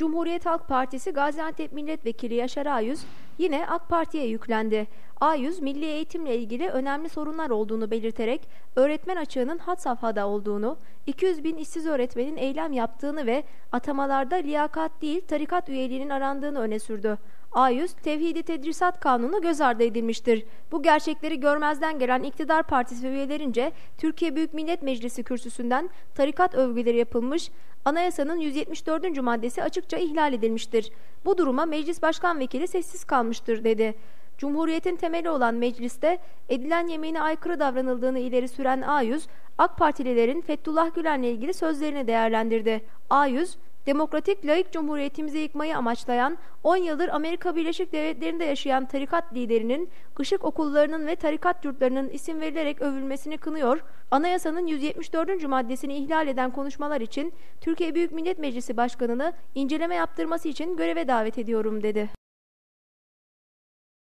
Cumhuriyet Halk Partisi Gaziantep Milletvekili Yaşar Ayüz yine AK Parti'ye yüklendi. Ayüz, milli eğitimle ilgili önemli sorunlar olduğunu belirterek öğretmen açığının had safhada olduğunu, 200 bin işsiz öğretmenin eylem yaptığını ve atamalarda liyakat değil tarikat üyeliğinin arandığını öne sürdü. A100, Tevhidi Tedrisat Kanunu göz ardı edilmiştir. Bu gerçekleri görmezden gelen iktidar partisi üyelerince Türkiye Büyük Millet Meclisi kürsüsünden tarikat övgüleri yapılmış, anayasanın 174. maddesi açıkça ihlal edilmiştir. Bu duruma Meclis Başkan Vekili sessiz kalmıştır dedi. Cumhuriyetin temeli olan mecliste edilen yemine aykırı davranıldığını ileri süren A100, AK Partililerin Fethullah Gülen'le ilgili sözlerini değerlendirdi. A100, demokratik laik cumhuriyetimizi yıkmayı amaçlayan 10 yıldır Amerika Birleşik Devletleri'nde yaşayan tarikat liderinin ışık okullarının ve tarikat yurtlarının isim verilerek övülmesini kınıyor, anayasanın 174. maddesini ihlal eden konuşmalar için Türkiye Büyük Millet Meclisi Başkanı'nı inceleme yaptırması için göreve davet ediyorum dedi.